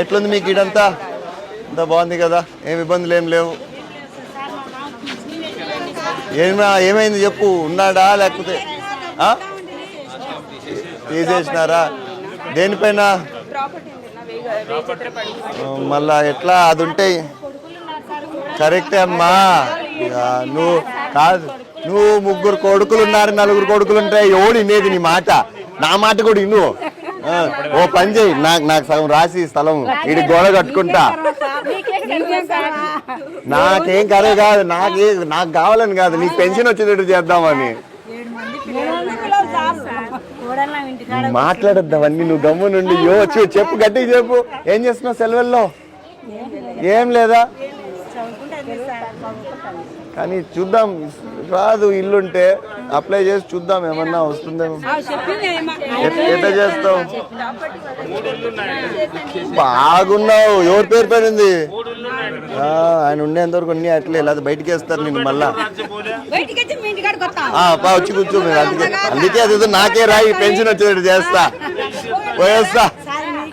ఎట్లుంది మీకు ఇడంతా అంత బాగుంది కదా. ఏం ఇబ్బందులు ఏం లేవు. ఏమా ఏమైంది చెప్పు. ఉన్నాడా లేకపోతే ఆ? తీసేసినారా? దేనిపైన? మళ్ళా ఎట్లా? అది ఉంటే కరెక్టే అమ్మా. నువ్వు కాదు నువ్వు ముగ్గురు కొడుకులు ఉన్నారు నలుగురు కొడుకులు ఉంటాయి. ఎవడు నీ మాట? నా మాట కూడా విను. ఓ పని చేయి. నాకు నాకు సగం రాసి స్థలం ఇడి గోడ కట్టుకుంటా. నాకేం కరే కాదు. నాకే నాకు కావాలని కాదు. నీకు పెన్షన్ వచ్చేటట్టు చేద్దామని. మాట్లాడద్దు అవన్నీ నువ్వు గమ్ము నుండి. యో చెప్పు గట్టిగా చెప్పు. ఏం చేస్తున్నావు సెలవుల్లో? ఏం లేదా? కానీ చూద్దాం. రాదు. ఇల్లుంటే అప్లై చేసి చూద్దాం ఏమన్నా వస్తుందేమో. ఎట్- ఎట్లా చేస్తావు? బాగున్నావు ఎవరి పేరు పేరుంది ఆ, ఆయన ఉండేంత వరకు అన్ని అట్లే లేదా బయటికి వేస్తారు నేను మళ్ళా. పా వచ్చి కూర్చో మీరు అందుకే అందుకే అది నాకే రాయి పెన్షన్ వచ్చేటట్టు చేస్తా. పోయేస్తా.